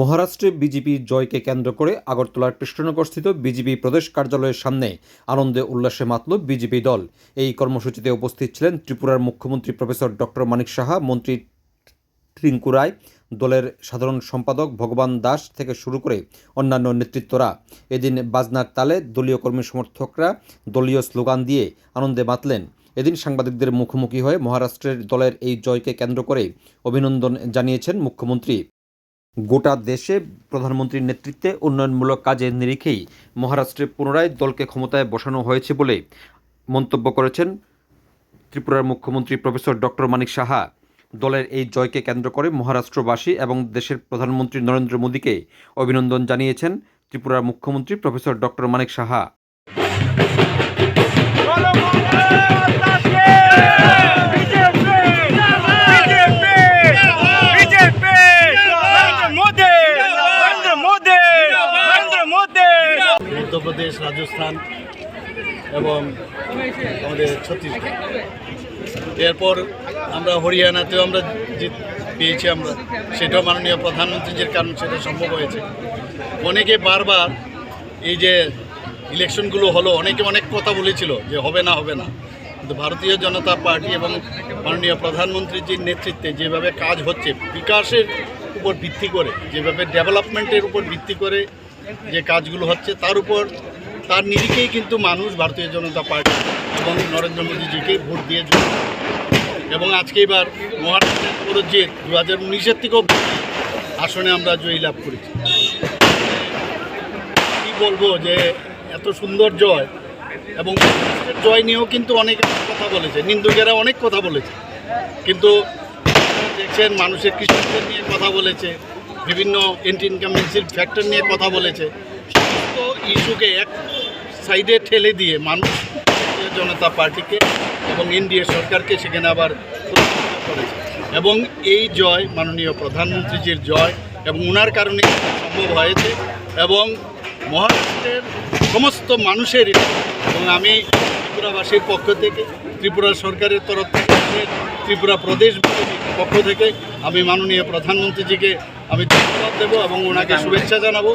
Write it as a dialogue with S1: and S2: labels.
S1: মহারাষ্ট্রে বিজেপির জয়কে কেন্দ্র করে আগরতলার কৃষ্ণনগরস্থিত বিজেপি প্রদেশ কার্যালয়ের সামনে আনন্দে উল্লাসে মাতল বিজেপি দল। এই কর্মসূচিতে উপস্থিত ছিলেন ত্রিপুরার মুখ্যমন্ত্রী প্রফেসর ডক্টর মানিক সাহা, মন্ত্রী টিঙ্কু রায়, দলের সাধারণ সম্পাদক ভগবান দাস থেকে শুরু করে অন্যান্য নেতৃত্বরা। এদিন বাজনার তালে দলীয় কর্মী সমর্থকরা দলীয় স্লোগান দিয়ে আনন্দে মাতলেন। এদিন সাংবাদিকদের মুখোমুখি হয়ে মহারাষ্ট্রের দলের এই জয়কে কেন্দ্র করে অভিনন্দন জানিয়েছেন মুখ্যমন্ত্রী। গোটা দেশে প্রধানমন্ত্রীর নেতৃত্বে উন্নয়নমূলক কাজের নিরিখেই মহারাষ্ট্রে পুনরায় দলকে ক্ষমতায় বসানো হয়েছে বলে মন্তব্য করেছেন ত্রিপুরার মুখ্যমন্ত্রী প্রফেসর ডক্টর মানিক সাহা। দলের এই জয়কে কেন্দ্র করে মহারাষ্ট্রবাসী এবং দেশের প্রধানমন্ত্রী নরেন্দ্র মোদীকে অভিনন্দন জানিয়েছেন ত্রিপুরার মুখ্যমন্ত্রী প্রফেসর ডক্টর মানিক সাহা।
S2: মধ্যপ্রদেশ, রাজস্থান এবং আমাদের ছত্তিশগড়। এরপর আমরা হরিয়ানাতেও আমরা জিত পেয়েছি আমরা। সেটাও মাননীয় প্রধানমন্ত্রীজির কারণ সেটা সম্ভব হয়েছে। অনেকে বারবার এই যে ইলেকশনগুলো হলো, অনেকে অনেক কথা বলেছিল যে হবে না হবে না। কিন্তু ভারতীয় জনতা পার্টি এবং মাননীয় প্রধানমন্ত্রীজির নেতৃত্বে যেভাবে কাজ হচ্ছে, বিকাশের উপর ভিত্তি করে, যেভাবে ডেভেলপমেন্টের উপর ভিত্তি করে যে কাজগুলো হচ্ছে, তার উপর, তার নিরিখেই কিন্তু মানুষ ভারতীয় জনতা পার্টি এবং নরেন্দ্র মোদীজিকে ভোট দিয়ে। এবং আজকে এবার মহারাষ্ট্রের যে দু হাজার উনিশের থেকেও আসনে আমরা জয়ী লাভ করেছি কি বলব যে, এত সুন্দর জয় এবং জয় নিয়েও কিন্তু অনেক কথা বলেছে, নিন্দুকেরা অনেক কথা বলেছে কিন্তু দেখছেন, মানুষের কৃষকদের নিয়ে কথা বলেছে বিভিন্ন এন্টি ইনকামেন্সির ফ্যাক্টর নিয়ে কথা বলেছে। সমস্ত ইস্যুকে এক সাইডে ঠেলে দিয়ে মানুষ, ভারতীয় জনতা পার্টিকে এবং এনডিএ সরকারকে সেখানে আবার করেছে। এবং এই জয় মাননীয় প্রধানমন্ত্রীজির জয় এবং ওনার কারণে সম্ভব হয়েছে এবং মহারাষ্ট্রের সমস্ত মানুষের এবং আমি ত্রিপুরাবাসীর পক্ষ থেকে, ত্রিপুরা সরকারের তরফ থেকে, ত্রিপুরা প্রদেশ পক্ষ থেকে আমি মাননীয় প্রধানমন্ত্রীজিকে আমি ধন্যবাদ দেবো এবং ওনাকে শুভেচ্ছা জানাব।